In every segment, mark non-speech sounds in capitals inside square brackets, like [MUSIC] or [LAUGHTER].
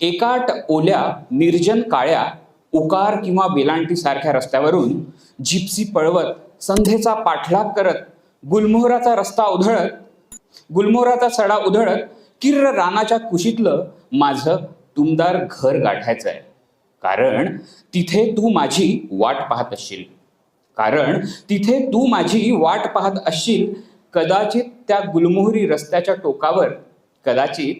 एकाट ओल्या निर्जन काळ्या उकार किंवा बेलांटी सारख्या रस्त्यावरून जिप्सी पळवत संधेचा पाठलाग करत गुलमोहराचा रस्ता उधळत गुलमोहराचा सडा उधळत किर्र रानाच्या कुशीतलं माझं तुमदार घर गाठायचं आहे कारण तिथे तू माझी वाट पाहत असशील. कारण तिथे तू माझी वाट पाहत असशील कदाचित त्या गुलमोहरी रस्त्याच्या टोकावर कदाचित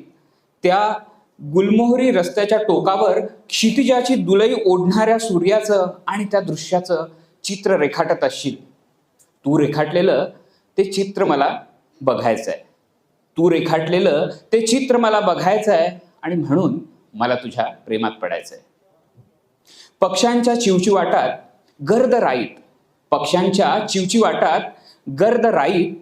त्या गुलमोहरी रस्त्याच्या टोकावर क्षितिजाची दुलई ओढणाऱ्या सूर्याचं आणि त्या दृश्याचं चित्र रेखाटत असशील. तू रेखाटलेलं ते चित्र मला बघायचं आहे तू रेखाटलेलं ते चित्र मला बघायचं आहे आणि म्हणून मला तुझ्या प्रेमात पडायचं आहे पक्ष्यांच्या चिवचिवाटात गर्द राईत. पक्ष्यांच्या चिवचिवाटात गर्द राईत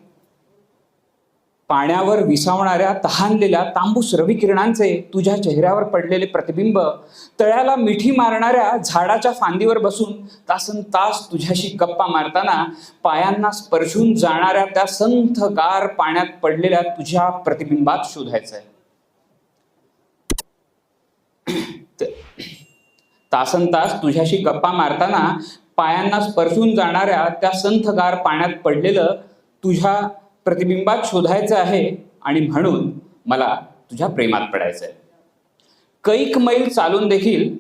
पाण्यावर विसावणाऱ्या तहानलेल्या तांबूस रविकिरणांचे तुझ्या चेहऱ्यावर पडलेले प्रतिबिंब तळ्याला मिठी मारणाऱ्या झाडाच्या फांदीवर बसून तासन तास तुझ्याशी गप्पा मारताना पायांना स्पर्शून जाणाऱ्या त्या संथ गार पाण्यात पडलेल्या तुझ्या प्रतिबिंबात शोधायचं आहे [CLEARS THROAT] तासन तास तुझ्याशी गप्पा मारताना पायांना स्पर्शून जाणाऱ्या त्या संथगार पाण्यात पडलेलं तुझ्या प्रतिबिंबात शोधायचं आहे आणि म्हणून मला तुझ्या प्रेमात पडायचं आहे कैक मैल चालून देखील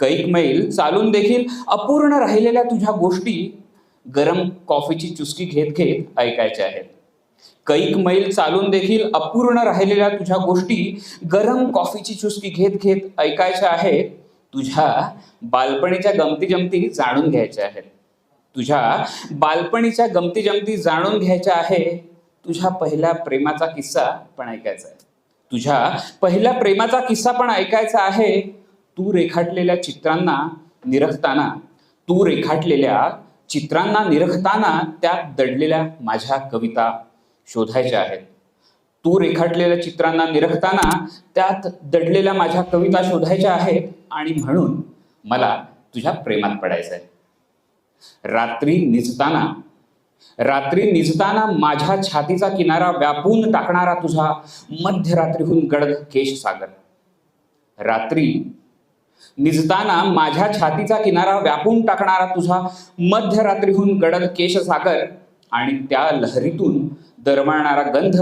कैक मैल चालून देखील अपूर्ण राहिलेल्या तुझ्या गोष्टी गरम कॉफीची चुस्की घेत घेत ऐकायच्या आहेत. कैक मैल चालून देखील अपूर्ण राहिलेल्या तुझ्या गोष्टी गरम कॉफीची चुस्की घेत घेत ऐकायच्या आहेत. तुझ्या बालपणीच्या गमती जमती जाणून घ्यायच्या आहेत. तुझ्या बालपणीच्या गमती जमती जाणून घ्यायच्या आहे. तुझ्या पहिल्या प्रेमाचा किस्सा पण ऐकायचा आहे. तुझ्या पहिल्या प्रेमाचा किस्सा पण ऐकायचा आहे. तू रेखाटलेल्या चित्रांना निरखताना तू रेखाटलेल्या चित्रांना निरखताना त्यात दडलेल्या माझ्या कविता शोधायच्या आहेत. तू रेखाटलेल्या चित्रांना निरखताना त्यात दडलेल्या माझ्या कविता शोधायच्या आहेत आणि म्हणून मला तुझ्या प्रेमात पडायचं आहे रात्री निजताना रात्री निजताना माझ्या छातीचा किनारा व्यापून टाकणारा तुझा मध्यरात्रीहून गडद केश सागर रात्री निजताना माझ्या छातीचा किनारा व्यापून टाकणारा तुझा मध्यरात्रीहून गडद केश सागर आणि त्या लहरीतून दरवळणारा गंध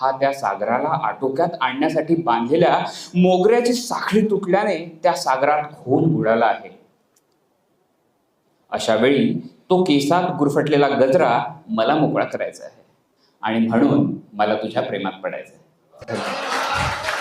हा त्या सागराला आटोक्यात आणण्यासाठी बांधलेल्या मोगऱ्याची साखळी तुटल्याने त्या सागरात खोल बुडाला आहे. अशा वेळी तो केसात गुरफटलेला गजरा मला मोकळा करायचा आहे. आणि म्हणून मला तुझ्या प्रेमात पडायचं आहे.